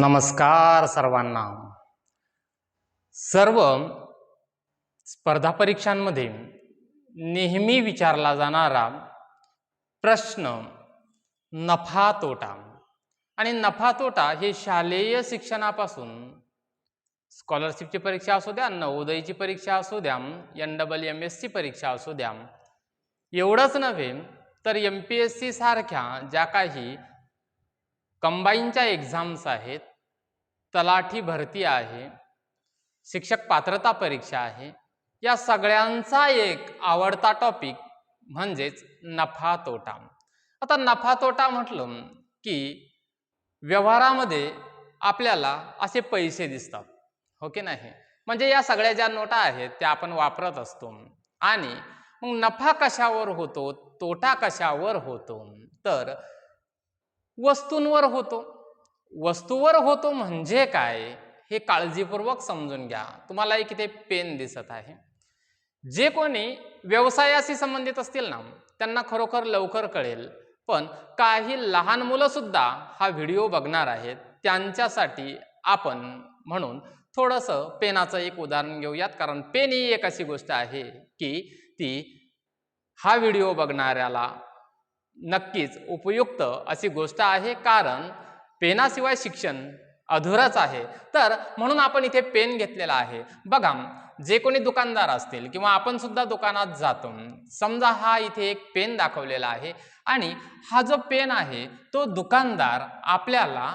नमस्कार सर्वांना. सर्व स्पर्धा परीक्षांमध्ये नेहमी विचारला जाणारा प्रश्न नफा तोटा. आणि नफा तोटा हे शालेय शिक्षणापासून स्कॉलरशिपची परीक्षा असू द्या नवोदयची परीक्षा असू द्या N double M S C परीक्षा असू द्या. एवढंच नव्हे तर एम पी एस सी सारख्या ज्या काही कंबाईनच्या एक्झाम्स आहेत तलाठी भरती आहे शिक्षक पात्रता परीक्षा आहे या सगळ्यांचा एक आवडता टॉपिक म्हणजेच नफा तोटा. आता नफा तोटा म्हटलं की व्यवहारामध्ये आपल्याला असे पैसे दिसतात हो की नाही? म्हणजे या सगळ्या ज्या नोटा आहेत त्या आपण वापरत असतो. आणि मग नफा कशावर होतो? तोटा कशावर होतो? तर वस्तूंवर होतो. वस्तूवर होतो म्हणजे काय? हे काळजीपूर्वक समजून घ्या. तुम्हाला एक इथे पेन दिसत आहे. जे कोणी व्यवसायाशी संबंधित असतील ना त्यांना खरोखर लवकर कळेल. पण काही लहान मुलं सुद्धा हा व्हिडिओ बघणार आहेत. त्यांच्यासाठी आपण म्हणून थोडंसं पेनाचं एक उदाहरण घेऊयात. कारण पेन ही एक अशी गोष्ट आहे की ती हा व्हिडिओ बघणाऱ्याला नक्कीच उपयुक्त अशी गोष्ट आहे कारण पेनाशिवाय शिक्षण अधुरच आहे. तर म्हणून आपण इथे पेन घेतलेला आहे. बघा जे कोणी दुकानदार असतील किंवा आपण सुद्धा दुकानात जातो समजा हा इथे एक पेन दाखवलेला आहे आणि हा जो पेन आहे तो दुकानदार आपल्याला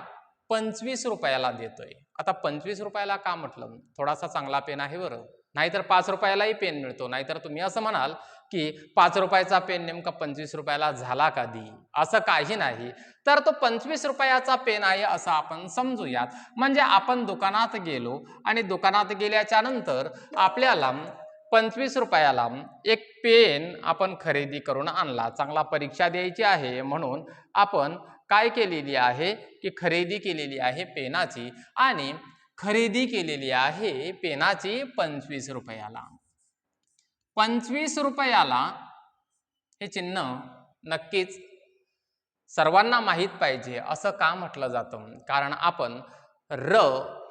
पंचवीस रुपयाला देतोय. आता पंचवीस रुपयाला का म्हटलं? थोडासा चांगला पेन आहे बरं. नाहीतर पाच रुपयालाही पेन मिळतो. नाहीतर तुम्ही असं म्हणाल की पाच रुपयाचा पेन नेमका पंचवीस रुपयाला झाला कधी? असं काही नाही. तर तो पंचवीस रुपयाचा पेन आहे असं आपण समजूयात. म्हणजे आपण दुकानात गेलो आणि दुकानात गेल्याच्यानंतर आपल्याला पंचवीस रुपयाला एक पेन आपण खरेदी करून आणला. चांगला परीक्षा द्यायची आहे म्हणून आपण काय केलेली आहे? की खरेदी केलेली आहे पेनाची आणि खरेदी केलेली आहे पेनाची पंचवीस रुपयाला. पंचवीस रुपयाला हे चिन्ह नक्कीच सर्वांना माहीत पाहिजे असं का म्हटलं जातं? कारण आपण र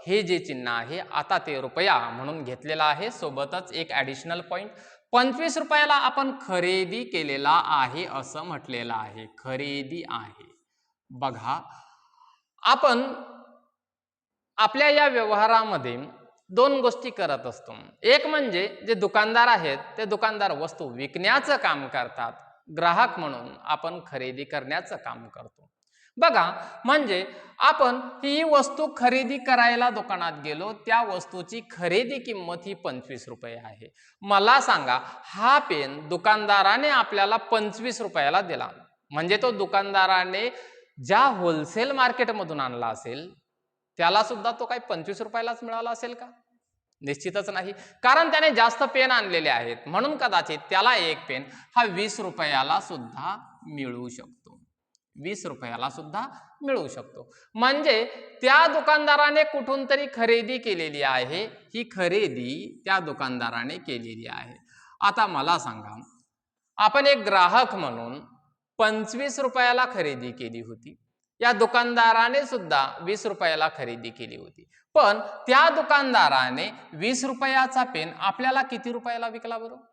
हे जे चिन्ह आहे आता ते रुपया म्हणून घेतलेलं आहे सोबतच एक ॲडिशनल पॉईंट पंचवीस रुपयाला आपण खरेदी केलेला आहे असं म्हटलेलं आहे. खरेदी आहे. बघा आपण आपल्या या व्यवहारामध्ये दोन गोष्टी करत असतो. एक म्हणजे जे दुकानदार आहेत ते दुकानदार वस्तू विकण्याचं काम करतात. ग्राहक म्हणून आपण खरेदी करण्याचं काम करतो. बघा म्हणजे आपण ही वस्तू खरेदी करायला दुकानात गेलो त्या वस्तूची खरेदी किंमत ही पंचवीस रुपये आहे. मला सांगा हा पेन दुकानदाराने आपल्याला पंचवीस रुपयाला दिला. म्हणजे तो दुकानदाराने ज्या होलसेल मार्केटमधून आणला असेल त्याला सुद्धा तो काही पंचवीस रुपयालाच मिळाला असेल का? निश्चितच नाही. कारण त्याने जास्त पेन आणलेले आहेत. म्हणून कदाचित त्याला एक पेन हा वीस रुपयाला सुद्धा मिळू शकतो. वीस रुपयाला सुद्धा मिळू शकतो. म्हणजे त्या दुकानदाराने कुठून तरी खरेदी केलेली आहे. ही खरेदी त्या दुकानदाराने केलेली आहे. आता मला सांगा आपण एक ग्राहक म्हणून पंचवीस रुपयाला खरेदी केली होती. या दुकानदाराने सुद्धा वीस रुपयाला खरेदी केली होती. पण त्या दुकानदाराने वीस रुपयाचा पेन आपल्याला किती रुपयाला विकला बरोबर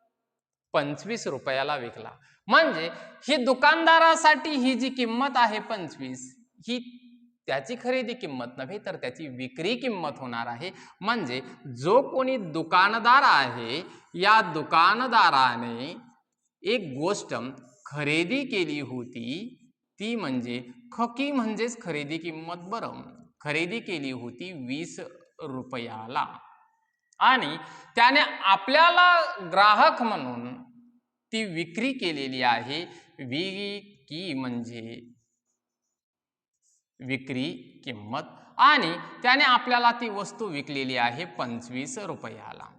पंचवीस रुपयाला विकला. म्हणजे ही दुकानदारासाठी ही जी किंमत आहे पंचवीस ही त्याची खरेदी किंमत नव्हे तर त्याची विक्री किंमत होणार आहे. म्हणजे जो कोणी दुकानदार आहे या दुकानदाराने एक गोष्ट खरेदी केली होती ती म्हणजे खकी म्हणजेच खरेदी किंमत बरं. खरेदी केली होती वीस रुपयाला. आणि त्याने आपल्याला ग्राहक म्हणून ती विक्री केलेली आहे. विकी म्हणजे विक्री किंमत. आणि त्याने आपल्याला ती वस्तू विकलेली आहे पंचवीस रुपयाला.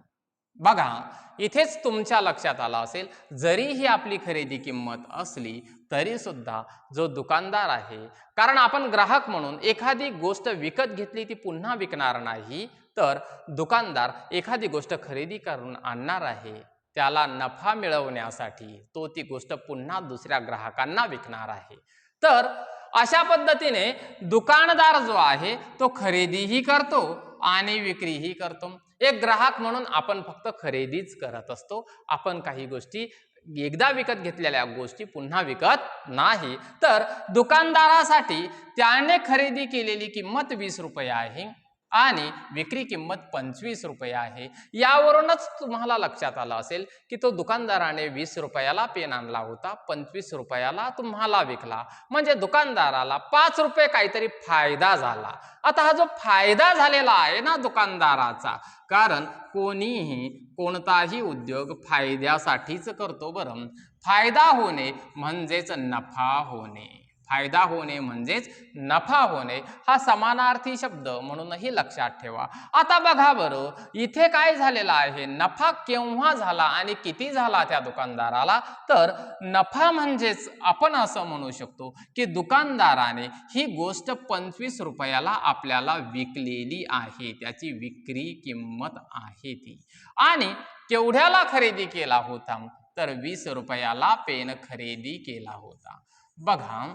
बघा इथेच तुमच्या लक्षात आलं असेल जरी ही आपली खरेदी किंमत असली तरी सुद्धा जो दुकानदार आहे कारण आपण ग्राहक म्हणून एखादी गोष्ट विकत घेतली ती पुन्हा विकणार नाही तर दुकानदार एखादी गोष्ट खरेदी करून आणणार आहे त्याला नफा मिळवण्यासाठी तो ती गोष्ट पुन्हा दुसऱ्या ग्राहकांना विकणार आहे. तर अशा पद्धतीने दुकानदार जो आहे तो खरेदीही करतो आणि विक्रीही करतो. एक ग्राहक म्हणून आपण फक्त खरेदीच करत असतो. आपण काही गोष्टी एकदा विकत घेतलेल्या गोष्टी पुन्हा विकत नाही. तर दुकानदारासाठी त्याने खरेदी केलेली किंमत वीस रुपये आहे. आणि विक्री किंमत पंचवीस रुपये आहे. यावरूनच तुम्हाला लक्षात आलं असेल की तो दुकानदाराने वीस रुपयाला पेन आणला होता पंचवीस रुपयाला तुम्हाला विकला. म्हणजे दुकानदाराला पाच रुपये काहीतरी फायदा झाला. आता हा जो फायदा झालेला आहे ना दुकानदाराचा कारण कोणीही कोणताही उद्योग फायद्यासाठीच करतो बरं. फायदा होणे म्हणजेच नफा होणे. फायदा होणे म्हणजेच नफा होणे हा समानार्थी शब्द म्हणूनही लक्षात ठेवा. आता बघा बरं इथे काय झालेलं आहे? नफा केव्हा झाला आणि किती झाला त्या दुकानदाराला? तर नफा म्हणजेच आपण असं म्हणू शकतो की दुकानदाराने ही गोष्ट पंचवीस रुपयाला आपल्याला विकलेली आहे. त्याची विक्री किंमत आहे ती. आणि केवढ्याला खरेदी केला होता? तर वीस रुपयाला पेन खरेदी केला होता. बघा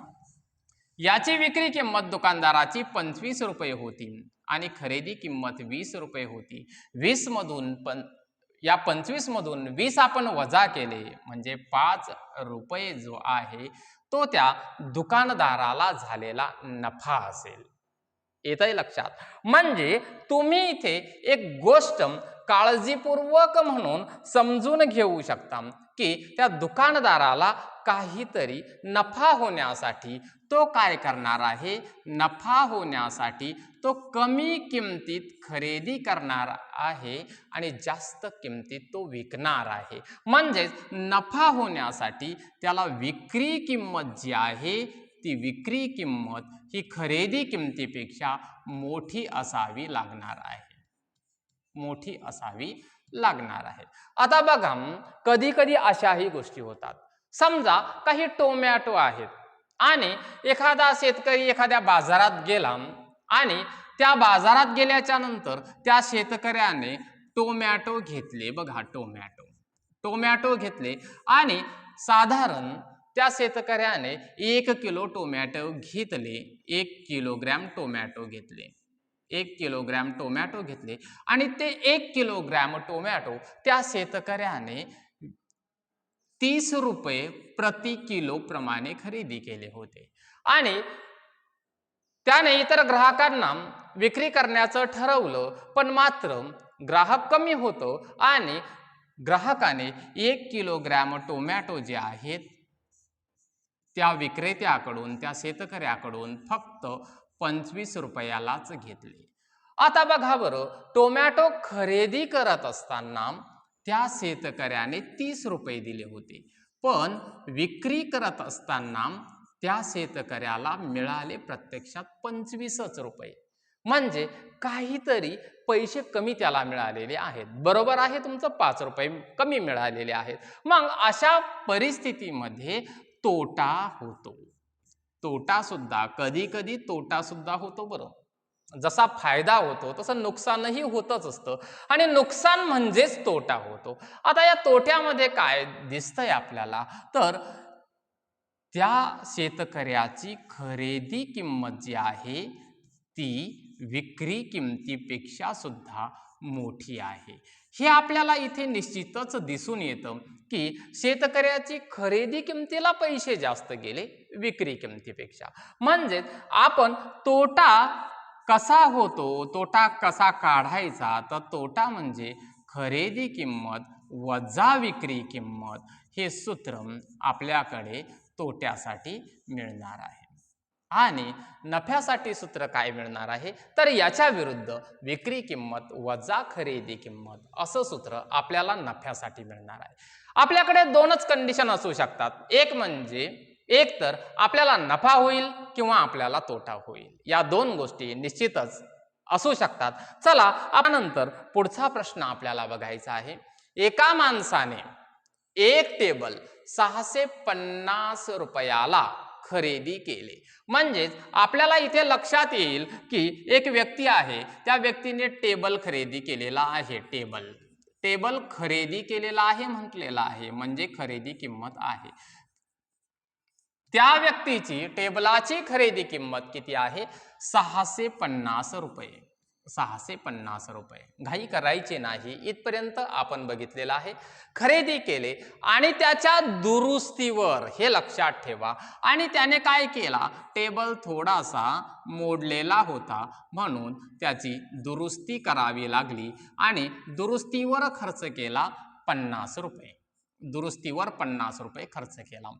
याची विक्री किंमत दुकानदाराची पंचवीस रुपये होती आणि खरेदी किंमत वीस रुपये होती. वीस मधून पण या पंचवीस मधून वीस आपण वजा केले म्हणजे पाच रुपये जो आहे तो त्या दुकानदाराला झालेला नफा असेल. येतही लक्षात. म्हणजे तुम्ही इथे एक गोष्ट काळजीपूर्वक म्हणून समजून घेऊ शकता की त्या दुकानदाराला काहीतरी नफा होण्यासाठी तो काय करणार आहे? नफा होण्यासाठी तो कमी किमतीत खरेदी करणार आहे आणि जास्त किमतीत तो विकणार आहे. म्हणजेच नफा होण्यासाठी त्याला विक्री किंमत जी आहे ती विक्री किंमत ही खरेदी किमतीपेक्षा मोठी असावी लागणार आहे. मोठी असावी लागणार आहे. आता बघा कधी कधी अशाही गोष्टी होतात. समजा काही टोमॅटो आहेत आणि एखादा शेतकरी एखाद्या बाजारात गेला आणि त्या बाजारात गेल्याच्यानंतर त्या शेतकऱ्याने टोमॅटो घेतले. बघा टोमॅटो. टोमॅटो घेतले आणि साधारण त्या शेतकऱ्याने एक किलो टोमॅटो घेतले. एक किलोग्रॅम टोमॅटो घेतले. एक किलोग्रॅम टोमॅटो घेतले आणि ते एक किलोग्रॅम टोमॅटो त्या शेतकऱ्याने तीस रुपये प्रति किलो प्रमाणे खरेदी केले होते. आणि त्याने इतर ग्राहकांना विक्री करण्याचं ठरवलं पण मात्र ग्राहक कमी होतो आणि ग्राहकाने एक किलोग्रॅम टोमॅटो जे आहेत त्या विक्रेत्याकडून त्या शेतकऱ्याकडून फक्त पंचवीस रुपयालाच घेतले. आता बघा बरं टोमॅटो खरेदी करत असताना त्या शेतकऱ्याने तीस रुपये दिले होते. पण विक्री करत असताना त्या शेतकऱ्याला मिळाले प्रत्यक्षात पंचवीसच रुपये. म्हणजे काहीतरी पैसे कमी त्याला मिळालेले आहेत. बरोबर आहे तुमचं? पाच रुपये कमी मिळालेले आहेत. मग अशा परिस्थितीमध्ये तोटा होतो. तोटा सुद्धा कधी कधी तोटा सुद्धा होतो बरं. जसा फायदा होतो तसं नुकसानही होतच असतं. आणि नुकसान म्हणजेच तोटा होतो. आता या तोट्यामध्ये काय दिसतंय आपल्याला? तर त्या शेतकऱ्याची खरेदी किंमत जी आहे ती विक्री किमतीपेक्षा सुद्धा मोठी आहे. हे आपल्याला इथे निश्चितच दिसून येतं की शेतकऱ्याची खरेदी किमतीला पैसे जास्त गेले विक्री किमतीपेक्षा. म्हणजेच आपण तोटा कसा होतो तोटा कसा काढायचा तर तोटा म्हणजे खरेदी किंमत वजा विक्री किंमत हे सूत्र आपल्याकडे तोट्यासाठी मिळणार आहे. आणि नफ्यासाठी सूत्र काय मिळणार आहे? तर याच्या विरुद्ध विक्री किंमत वजा खरेदी किंमत असं सूत्र आपल्याला नफ्यासाठी मिळणार आहे. आपल्याकडे दोनच कंडिशन असू शकतात. एक म्हणजे एक तर आपल्याला नफा होईल किंवा आपल्याला तोटा होईल. या दोन गोष्टी निश्चितच असू शकतात. चला नंतर पुढचा प्रश्न आपल्याला बघायचा आहे. एका माणसाने एक टेबल सहाशे पन्नास रुपयाला खरेदी केले. म्हणजेच आपल्याला इथे लक्षात येईल की एक व्यक्ती आहे त्या व्यक्तीने टेबल खरेदी केलेला आहे. टेबल. टेबल खरेदी केलेला आहे म्हटलेला आहे. म्हणजे खरेदी किंमत आहे. त्या व्यक्तीची टेबलाची खरेदी किंमत किती आहे? सहाशे पन्नास रुपये. सहाशे पन्नास रुपये. घाई करायचे नाही. इथपर्यंत आपण बघितलेलं आहे. खरेदी केले आणि त्याच्या दुरुस्तीवर हे लक्षात ठेवा. आणि त्याने काय केला? टेबल थोडासा मोडलेला होता. म्हणून त्याची दुरुस्ती करावी लागली आणि दुरुस्तीवर खर्च केला पन्नास रुपये. दुरुस्तीवर पन्नास रुपये खर्च केला.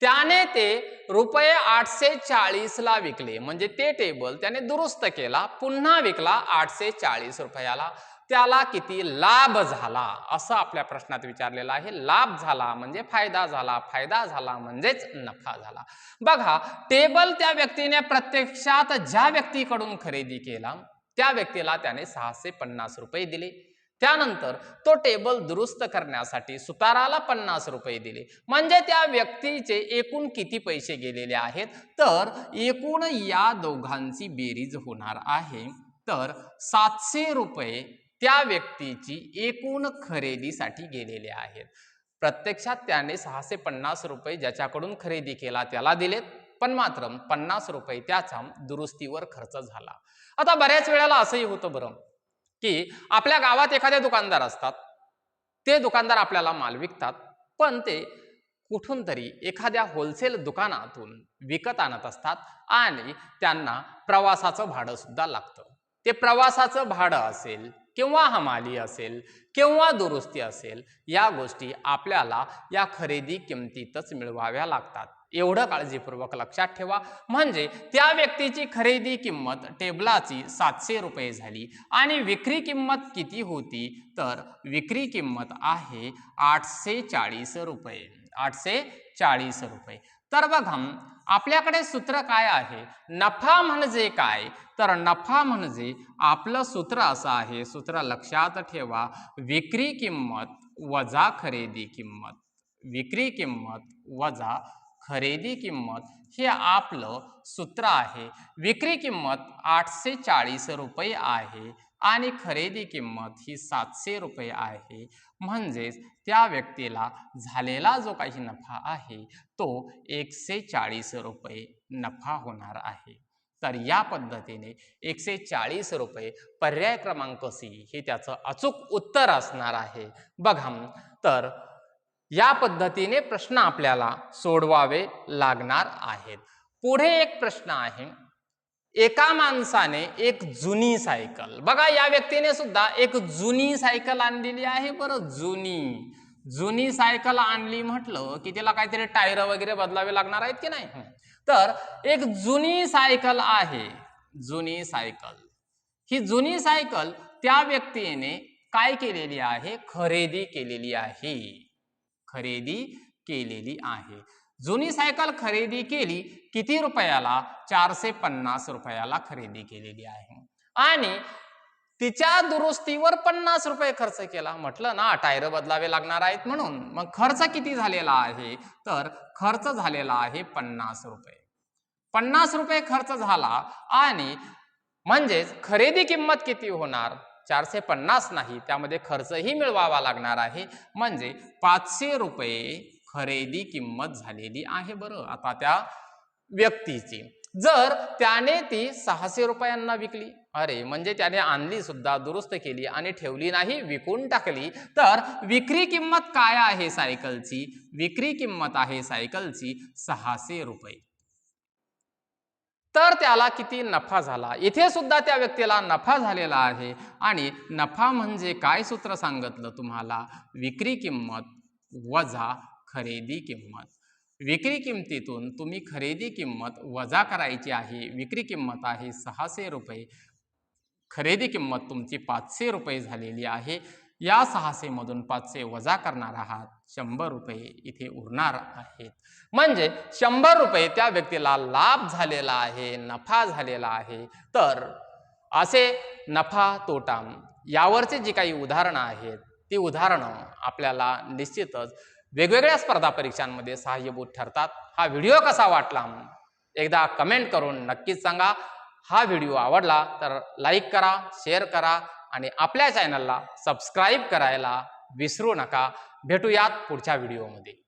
त्याने ते रुपये आठशे चाळीसला विकले. म्हणजे ते टेबल त्याने दुरुस्त केला पुन्हा विकला आठशे चाळीस रुपयाला. त्याला किती लाभ झाला? असं आपल्या प्रश्नात विचारलेलं आहे. लाभ झाला म्हणजे फायदा झाला. फायदा झाला म्हणजेच नफा झाला. बघा टेबल त्या व्यक्तीने प्रत्यक्षात ज्या व्यक्तीकडून खरेदी केला त्या व्यक्तीला त्याने सहाशे पन्नास रुपये दिले. त्यानंतर तो टेबल दुरुस्त करण्यासाठी सुताराला पन्नास रुपये दिले. म्हणजे त्या व्यक्तीचे एकूण किती पैसे गेलेले आहेत? तर एकूण या दोघांची बेरीज होणार आहे. तर सातशे रुपये त्या व्यक्तीची एकूण खरेदीसाठी गेलेले आहेत. प्रत्यक्षात त्याने सहाशे पन्नास रुपये ज्याच्याकडून खरेदी केला त्याला दिलेत. पण मात्र पन्नास रुपये त्याचा दुरुस्तीवर खर्च झाला. आता बऱ्याच वेळेला असंही होतं बरं. की आपल्या गावात एखादे दुकानदार असतात. ते दुकानदार आपल्याला माल विकतात. पण ते कुठून तरी एखाद्या होलसेल दुकानातून विकत आणत असतात आणि त्यांना प्रवासाचं भाडं सुद्धा लागतं. ते प्रवासाचं भाडं असेल किंवा हमाली असेल किंवा दुरुस्ती असेल या गोष्टी आपल्याला या खरेदी किमतीतच मिळवाव्या लागतात. एवढं काळजीपूर्वक लक्षात ठेवा. म्हणजे त्या व्यक्तीची खरेदी किंमत टेबलाची सातशे रुपये झाली आणि विक्री किंमत किती होती? तर विक्री किंमत आहे आठशे चाळीस रुपये. आठशे चाळीस रुपये. तर बघा आपल्याकडे सूत्र काय आहे? नफा म्हणजे काय? तर नफा म्हणजे आपलं सूत्र असं आहे सूत्र लक्षात ठेवा. विक्री किंमत वजा खरेदी किंमत. विक्री किंमत वजा खरेदी किंमत हे आपलं सूत्र आहे. विक्री किंमत आठशे चाळीस रुपये आहे आणि खरेदी किंमत ही सातशे रुपये आहे. म्हणजेच त्या व्यक्तीला झालेला जो काही नफा आहे तो एकशे चाळीस रुपये नफा होणार आहे. तर या पद्धतीने एकशे चाळीस रुपये पर्याय क्रमांक सी हे त्याचं अचूक उत्तर असणार आहे. बघा तर या पद्धतीने प्रश्न आपल्याला सोडवावे लागणार आहेत. पुढे एक प्रश्न आहे. एका माणसाने एक जुनी सायकल. बघा या व्यक्तीने सुद्धा एक जुनी सायकल आणलेली आहे बरं जुनी. जुनी सायकल आणली म्हटलं की तिला काहीतरी टायर वगैरे बदलावे लागणार आहेत की नाही? तर एक जुनी सायकल आहे. जुनी सायकल. ही जुनी सायकल त्या व्यक्तीने काय केलेली आहे? खरेदी केलेली आहे. खरेदी केलेली आहे. जुनी सायकल खरेदी केली किती रुपयाला? चारशे पन्नास रुपयाला खरेदी केलेली आहे. आणि तिच्या दुरुस्तीवर पन्नास रुपये खर्च केला. म्हटलं ना टायर बदलावे लागणार आहेत म्हणून. मग खर्च किती झालेला आहे? तर खर्च झालेला आहे पन्नास रुपये. पन्नास रुपये खर्च झाला आणि म्हणजेच खरेदी किंमत किती होणार? चारशे पन्नास नाही त्यामध्ये खर्चही मिळवावा लागणार आहे. म्हणजे पाचशे रुपये खरेदी किंमत झालेली आहे बरं. आता त्या व्यक्तीची. जर त्याने ती सहाशे रुपयांना विकली अरे म्हणजे त्याने आणली सुद्धा दुरुस्त केली आणि ठेवली नाही विकून टाकली तर विक्री किंमत काय आहे सायकलची? विक्री किंमत आहे सायकलची सहाशे रुपये. तर त्याला किती नफा झाला? इथे सुद्धा त्या व्यक्तीला नफा झालेला आहे. आणि नफा म्हणजे काय सूत्र सांगितलं तुम्हाला? विक्री किंमत वजा खरेदी किंमत. विक्री किंमतीतून तुम्ही खरेदी किंमत वजा करायची आहे. विक्री किंमत आहे सहाशे रुपये. खरेदी किंमत तुमची पाचशे रुपये झालेली आहे. या सहाशेमधून पाचशे वजा करणार आहात. शंभर रुपये इथे उरणार आहेत. म्हणजे शंभर रुपये त्या व्यक्तीला लाभ झालेला आहे नफा झालेला आहे. तर असे नफा तोटा यावरचे जी काही उदाहरणं आहेत ती उदाहरणं आपल्याला निश्चितच वेगवेगळ्या स्पर्धा परीक्षांमध्ये सहाय्यभूत ठरतात. हा व्हिडिओ कसा वाटला? एकदा कमेंट करून नक्कीच सांगा. हा व्हिडिओ आवडला तर लाईक करा शेअर करा. आणि आपल्या चॅनलला सबस्क्राईब करायला विसरू नका. भेटूयात पुढच्या व्हिडिओमध्ये.